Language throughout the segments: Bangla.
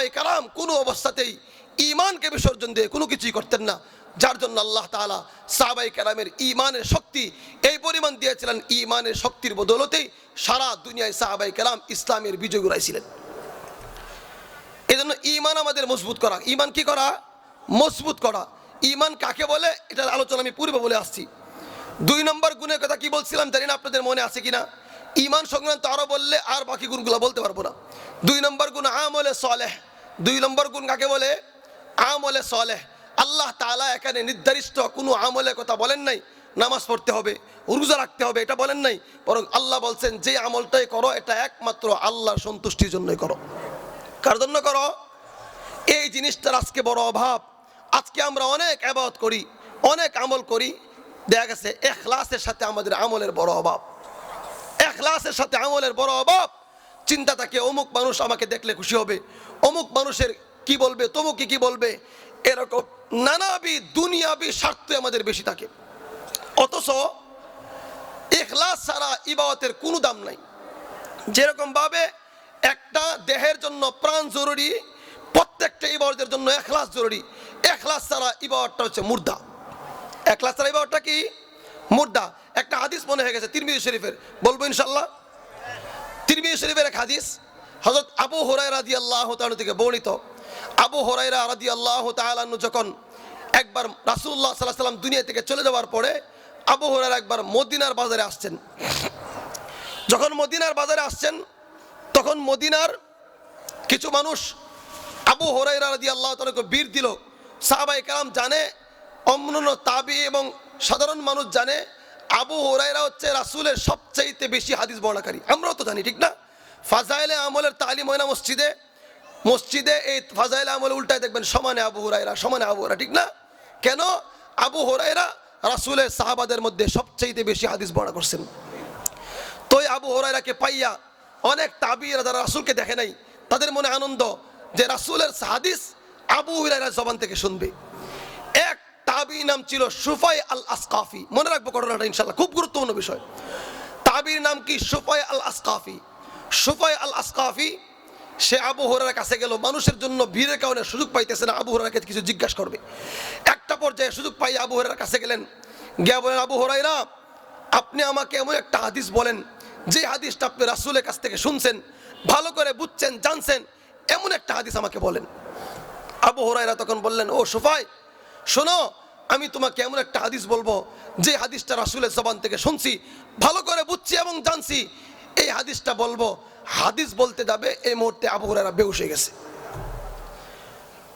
সাহাবাই কালাম কোনো অবস্থাতেই ইমানকে বিসর্জন দিয়ে কোনো কিছুই করতেন না। যার জন্য আল্লাহ তাআলা সাহাবাই কালামের ইমানের শক্তি, এই পরিমাণ দিয়েছিলেন। ইমানের শক্তির বদৌলতেই সারা দুনিয়ায় সাহাবাই কালাম ইসলামের বিজয় উড়াইছিলেন এই জন্য ইমান আমাদের মজবুত করা। ইমান কি করা? মজবুত করা। ইমান কাকে বলে? এটার আলোচনা আমি পূর্বে বলে আসছি। দুই নম্বর গুণের কথা কি বলছিলাম জানি না, আপনাদের মনে আছে কিনা? ইমান সংক্রান্ত আরও বললে আর বাকি গুণগুলো বলতে পারব না। দুই নম্বর গুণ আমলে সলেহ। দুই নম্বর গুণ কাকে বলে? আমলে সলেহ। আল্লাহ তাআলা এখানে নির্ধারিত কোনো আমলের কথা বলেন নাই। নামাজ পড়তে হবে, রোজা রাখতে হবে, এটা বলেন নাই। বরং আল্লাহ বলছেন, যে আমলটাই করো, এটা একমাত্র আল্লাহর সন্তুষ্টির জন্যই করো। কার জন্য করো? এই জিনিসটার আজকে বড় অভাব। আজকে আমরা অনেক আবাদত করি, অনেক আমল করি। দেখা গেছে, এখলাসের সাথে আমাদের আমলের বড় অভাব। এখলাসের সাথে আমলের বড় অভাব। চিন্তা থাকে অমুক মানুষ আমাকে দেখলে খুশি হবে, অমুক মানুষের কি বলবে তমুকে কি বলবে, এরকম নানাবি দুনিয়াবি স্বার্থে আমাদের বেশি থাকে। অথচ এখলাস ছাড়া ইবাদতের কোনো দাম নাই। যেরকম ভাবে একটা দেহের জন্য প্রাণ জরুরি, প্রত্যেকটা ইবাদতের জন্য এখলাস জরুরি। এখলাস ছাড়া ইবাদতটা হচ্ছে মুর্দা। এখলাস ছাড়া ইবাদতটা কি? মুর্দা। একটা হাদিস মনে হয়ে গেছে তিরমিজি শরীফের। বলব ইনশাল্লাহ তিরমিজি শরীফের এক হাদিস, হযরত আবু হুরায়রা রাদিয়াল্লাহু তাআলা থেকে বর্ণিত। আবু হুরায়রা রাদিয়াল্লাহু তাআলা আনহু যখন একবার রাসূলুল্লাহ সাল্লাল্লাহু আলাইহি সাল্লাম দুনিয়া থেকে চলে যাওয়ার পরে, আবু হুরায়রা একবার মদিনার বাজারে আসছেন। যখন মদিনার বাজারে আসছেন, তখন মদিনার কিছু মানুষ আবু হরাইরা রাদি আল্লাহ তালাকে বীর দিল। সাহাবাই কালাম জানে, অন্যান্য তাবি এবং সাধারণ মানুষ জানে, আবু হরাইরা হচ্ছে রাসূলের সবচাইতে বেশি হাদিস বর্ণাকারী। আমরাও তো জানি, ঠিক না? ফাজাইলে আমলের তালিম হয় না মসজিদে? মসজিদে এই ফাজাইলে আমল উল্টায় দেখবেন সমানে আবু হুরাইরা সমানে আবু হুরাইরা ঠিক না? কেন? আবু হুরাইরা রাসূলের সাহাবাদের মধ্যে সবচাইতে বেশি হাদিস বর্ণনা করছেন। তো আবু হরাইরাকে পাইয়া অনেক তাবিরা যারা রাসূলকে দেখে নাই, তাদের মনে আনন্দ যে রাসূলের হাদিস আবু হুরাইরার জবান থেকে শুনবে। এক তাবি নাম ছিল সুফাই আল আসকাফি মনে রাখব ঘটনাটা ইনশাল্লাহ খুব গুরুত্বপূর্ণ বিষয়। তাবির নাম কি? সুফাই আল আসকাফি সুফাই আল আসকাফি সে আবু হরার কাছে গেল, মানুষের জন্য ভিড়ের কারণে সুযোগ পাইতেছে না, আবু হরারকে কিছু জিজ্ঞাসা করবে। একটা পর্যায়ে সুযোগ পাই আবু হরার কাছে গেলেন। গিয়া বলেন, আবু হরাইরা আপনি আমাকে এমন একটা হাদিস বলেন, যে হাদিসটা আপনি রাসূলের কাছ থেকে শুনছেন, ভালো করে বুঝছেন, জানছেন, এমন একটা হাদিস আমাকে বলেন। আবু হরাইরা তখন বললেন, ও সুফাই শোনো, আমি তোমাকে এমন একটা হাদিস বলব, যে হাদিসটা রাসূলের জবান থেকে শুনছি, ভালো করে বুঝছি এবং জানছি এই হাদিসটা বলব। হাদিস বলতে যাবে, এই মুহূর্তে আবু বেহুশ হয়ে গেছে।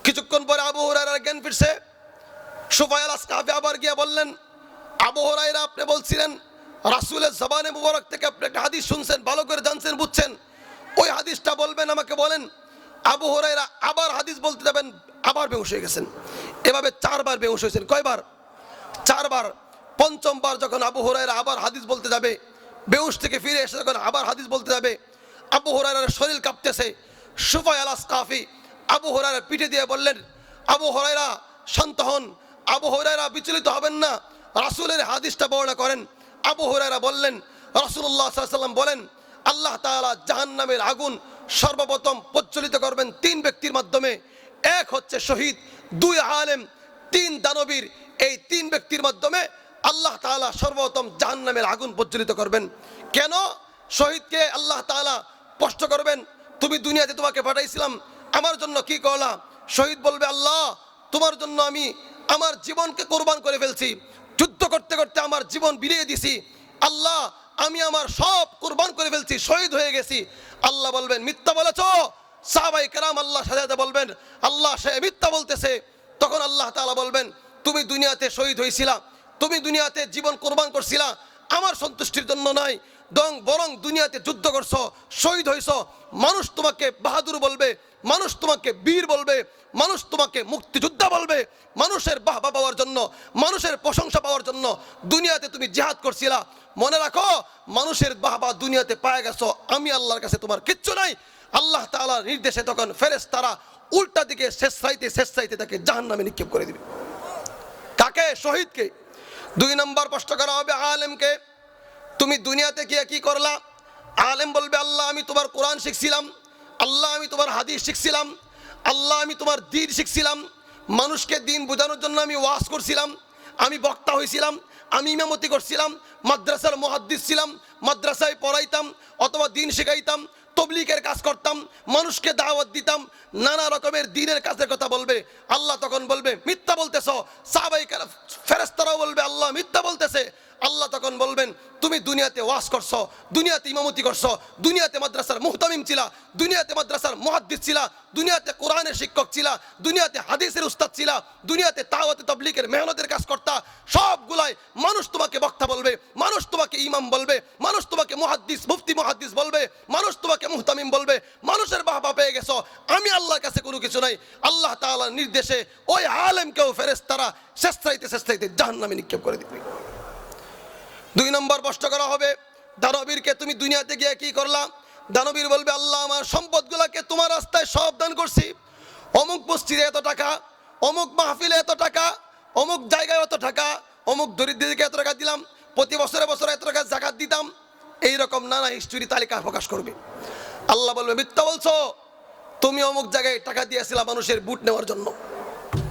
কিছুক্ষণ পরে আবু হরাইরার জ্ঞান ফিরছে। সুফাই আল আসকাফি আবার গিয়ে বললেন, আবু হরাইরা আপনি বলছিলেন, রাসূলের জবানে মুবারক থেকে আপনি একটা হাদিস শুনছেন, ভালো করে জানছেন, বুঝছেন। ওই হাদিসটা বলবেন, আমাকে বলেন, আবু হরাইরা আবার হাদিস বলতে যাবেন, আবার বেহুশ হয়ে গেছেন। এভাবে চারবার বেহুশ হয়েছেন। কয়বার? চারবার। পঞ্চমবার যখন আবু হরাইরা আবার হাদিস বলতে যাবে বেহুশ থেকে ফিরে এসে যখন আবার হাদিস বলতে যাবে, আবু হরাইরার শরীর কাঁপতেছে। সুফাই আলাস কাফি আবু হরাইরা পিঠে দিয়ে বললেন, আবু হরাইরা শান্ত হন। আবু হরাইরা বিচলিত হবেন না। রাসূলের হাদিসটা বর্ণনা করেন। আবু হরাইরা বললেন আলাইহি ওয়াসাল্লাম বলেন, আল্লাহ তাআলা জাহান্নামের আগুন সর্বপ্রথম প্রজ্বলিত করবেন তিন ব্যক্তির মাধ্যমে। এক হচ্ছে শহীদ, দুই আলেম, তিন দানবীর। এই তিন ব্যক্তির মাধ্যমে আল্লাহ তাআলা সর্বপ্রথম জাহান্নামের আগুন প্রজ্বলিত করবেন। কেন? শহীদকে আল্লাহ তাআলা স্পষ্ট করবেন, তুমি দুনিয়াতে তোমাকে পাঠাইছিলাম, আমার জন্য কি করলা? শহীদ বলবে, আল্লাহ, তোমার জন্য আমি আমার জীবনকে কোরবান করে ফেলছি, যুদ্ধ করতে করতে আমার জীবন বিলিয়ে দিছি। আল্লাহ, আমি আমার সব কোরবান করে ফেলছি, শহীদ হয়ে গেছি। আল্লাহ বলবেন, মিথ্যা বলেছ? সাহাবাই কেরাম আল্লাহ সাজাতে বলবেন, আল্লাহ সে মিথ্যা বলতেছে। তখন আল্লাহ তাআলা বলবেন, তুমি দুনিয়াতে শহীদ হয়েছিলা তুমি দুনিয়াতে জীবন কোরবান করছিলা, আমার সন্তুষ্টির জন্য নয়, দং বরং দুনিয়াতে যুদ্ধ করছ, শহীদ হইছ। মানুষ তোমাকে বাহাদুর বলবে, মানুষ তোমাকে বীর বলবে, মানুষ তোমাকে মুক্তিযোদ্ধা বলবে, মানুষের বাহবা পাওয়ার জন্য, মানুষের প্রশংসা পাওয়ার জন্য দুনিয়াতে তুমি জেহাদ করছিলা। মনে রাখো, মানুষের বাহবা দুনিয়াতে পায়ে গেছো, আমি আল্লাহর কাছে তোমার কিচ্ছু নাই। আল্লাহ তাআলার নির্দেশে তখন ফেরেস তারা উল্টা দিকে শেষ সাইতে শেষ সাইতে তাকে জাহান নামে নিক্ষেপ করে দিবে। কাকে? শহীদকে। দুই নম্বর প্রশ্ন করা হবে আলেমকে, তুমি দুনিয়াতে গিয়ে কি করলা? আলেম বলবে, আল্লাহ, আমি তোমার কোরআন শিখছিলাম, আল্লাহ, আমি তোমার হাদিস শিখছিলাম, আল্লাহ, আমি তোমার দিন শিখছিলাম, মানুষকে দিন বোঝানোর জন্য আমি ওয়াজ করছিলাম, আমি বক্তা হয়েছিলাম আমি ইমামতি করছিলাম, মাদ্রাসার মহাদ্দিস ছিলাম, মাদ্রাসায় পড়াইতাম অথবা দিন শেখাইতাম তবলিকের কাজ করতাম, মানুষকে দাওয়াত দিতাম, নানা রকমের দিনের কাজের কথা বলবে, আল্লাহ তখন বলবে, মিথ্যা বলতেছ, সাহাবাই ফেরেস্তারাও বলবে আল্লাহ মিথ্যা বলতেছে আল্লাহ তখন বলবেন তুমি দুনিয়াতে ওয়াজ করছ, দুনিয়াতে ইমামতি করছ, দুনিয়াতে মাদ্রাসার মুহতামিম ছিলা, দুনিয়াতে মাদ্রাসার মুহাদ্দিস ছিলা, দুনিয়াতে কোরআনের শিক্ষক ছিলা, দুনিয়াতে হাদিসের উস্তাদ ছিলা, দুনিয়াতে তাওয়াতে তবলিকের মেহনতের কাজ করতা, সবগুলাই মানুষ তোমাকে বক্তা বলবে, মানুষ তোমাকে ইমাম বলবে, মানুষ তোমাকে মুহাদ্দিস, মুফতি মুহাদ্দিস বলবে, মানুষ তোমাকে মুহতামিম বলবে, মানুষের বাহবা পেয়ে গেছো, আমি আল্লাহর কাছে কোনো কিছু নাই, আল্লাহ তাআলার নির্দেশে ওই আলেমকেও ফেরেশতারা শেষাইতে শেষাইতে জাহান্নামে নিক্ষেপ করে দিবে। দুই নম্বর প্রশ্ন করা হবে, দানবীরকে তুমি দুনিয়াতে গিয়ে কি করলাম দানবীর বলবে, আল্লাহ আমার সম্পদগুলোকে তোমার রাস্তায় সব দান করছি। অমুক মসজিদে এত টাকা, অমুক মাহফিলে এত টাকা, অমুক জায়গায় এত টাকা, অমুক দরিদ্রদেরকে এত টাকা দিলাম, প্রতি বছরে বছরে এত টাকা জাকাত দিতাম। এই রকম নানা হিস্টোরি তালিকা প্রকাশ করবে। আল্লাহ বলবে, মিথ্যা বলছো? তুমি অমুক জায়গায় টাকা দিয়েছিলা মানুষের বুট নেওয়ার জন্য।